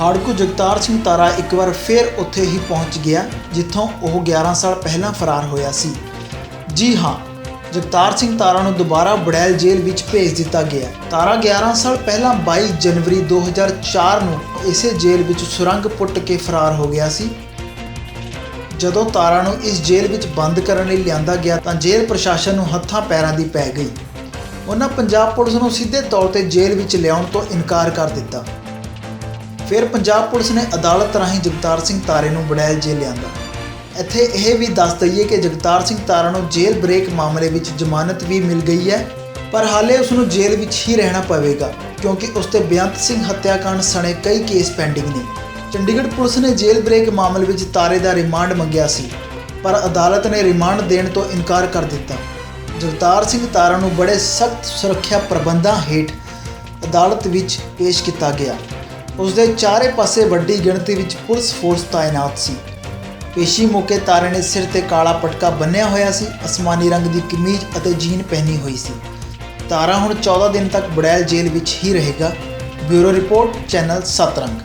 ਹਾੜਕੂ ਜਗਤਾਰ ਸਿੰਘ ਤਾਰਾ ਇੱਕ ਵਾਰ ਫੇਰ ਉੱਥੇ ਹੀ ਪਹੁੰਚ ਗਿਆ, ਜਿੱਥੋਂ ਉਹ 11 ਸਾਲ ਪਹਿਲਾਂ ਫਰਾਰ ਹੋਇਆ ਸੀ। ਜੀ ਹਾਂ, ਜਗਤਾਰ ਸਿੰਘ ਤਾਰਾ ਨੂੰ ਦੁਬਾਰਾ ਬੜੈਲ ਜੇਲ੍ਹ ਵਿੱਚ ਭੇਜ ਦਿੱਤਾ ਗਿਆ। ਤਾਰਾ 11 ਸਾਲ ਪਹਿਲਾਂ 22 ਜਨਵਰੀ 2004 ਨੂੰ ਇਸੇ ਜੇਲ੍ਹ ਵਿੱਚ ਸੁਰੰਗ ਪੁੱਟ ਕੇ ਫਰਾਰ ਹੋ ਗਿਆ ਸੀ। ਜਦੋਂ ਤਾਰਾ ਨੂੰ ਇਸ ਜੇਲ੍ਹ ਵਿੱਚ ਬੰਦ ਕਰਨ ਲਈ ਲਿਆਂਦਾ ਗਿਆ, ਤਾਂ ਜੇਲ੍ਹ ਪ੍ਰਸ਼ਾਸਨ ਨੂੰ ਹੱਥਾਂ ਪੈਰਾਂ ਦੀ ਪੈ ਗਈ। ਉਹਨਾਂ ਪੰਜਾਬ ਪੁਲਿਸ ਨੂੰ ਸਿੱਧੇ ਤੌਰ ਤੇ ਜੇਲ੍ਹ ਵਿੱਚ ਲਿਆਉਣ ਤੋਂ ਇਨਕਾਰ ਕਰ ਦਿੱਤਾ। ਫਿਰ ਪੰਜਾਬ ਪੁਲਿਸ ਨੇ ਅਦਾਲਤ ਰਾਹੀਂ ਜਗਤਾਰ ਸਿੰਘ ਤਾਰੇ ਨੂੰ ਬੜੈਲ ਜੇਲ੍ਹ ਲਿਆਂਦਾ। ਇੱਥੇ ਇਹ ਵੀ ਦੱਸ ਦਈਏ ਕਿ ਜਗਤਾਰ ਸਿੰਘ ਤਾਰਾ ਨੂੰ ਜੇਲ੍ਹ ਬ੍ਰੇਕ ਮਾਮਲੇ ਵਿੱਚ ਜ਼ਮਾਨਤ ਵੀ ਮਿਲ ਗਈ ਹੈ, ਪਰ ਹਾਲੇ ਉਸ ਨੂੰ ਜੇਲ੍ਹ ਵਿੱਚ ਹੀ ਰਹਿਣਾ ਪਵੇਗਾ, ਕਿਉਂਕਿ ਉਸ ਤੇ ਬੇਅੰਤ ਸਿੰਘ ਹੱਤਿਆਕਾਂਡ ਸਣੇ ਕਈ ਕੇਸ ਪੈਂਡਿੰਗ ਨੇ। ਚੰਡੀਗੜ੍ਹ ਪੁਲਿਸ ਨੇ ਜੇਲ੍ਹ ਬ੍ਰੇਕ ਮਾਮਲੇ ਵਿੱਚ ਤਾਰੇ ਦਾ ਰਿਮਾਂਡ ਮੰਗਿਆ ਸੀ, ਪਰ ਅਦਾਲਤ ਨੇ ਰਿਮਾਂਡ ਦੇਣ ਤੋਂ ਇਨਕਾਰ ਕਰ ਦਿੱਤਾ। ਜਗਤਾਰ ਸਿੰਘ ਤਾਰਾ ਨੂੰ ਬੜੇ ਸਖਤ ਸੁਰੱਖਿਆ ਪ੍ਰਬੰਧਾਂ ਹੇਠ ਅਦਾਲਤ ਵਿੱਚ ਪੇਸ਼ ਕੀਤਾ ਗਿਆ। ਉਸ ਦੇ ਚਾਰੇ ਪਾਸੇ ਵੱਡੀ ਗਿਣਤੀ ਵਿੱਚ ਪੁਲਿਸ ਫੋਰਸ ਤਾਇਨਾਤ ਸੀ। ਪੇਸ਼ੀ ਮੌਕੇ ਤਾਰੇ ਨੇ ਸਿਰ ਤੇ ਕਾਲਾ ਪਟਕਾ ਬੰਨਿਆ ਹੋਇਆ ਸੀ, ਅਸਮਾਨੀ ਰੰਗ ਦੀ ਕਮੀਜ਼ ਅਤੇ ਜੀਨ ਪਹਿਨੀ ਹੋਈ ਸੀ। ਤਾਰਾ ਹੁਣ 14 ਦਿਨ ਤੱਕ ਬੜੈਲ ਜੇਲ੍ਹ ਵਿੱਚ ਹੀ ਰਹੇਗਾ। Bureau report, channel Satrang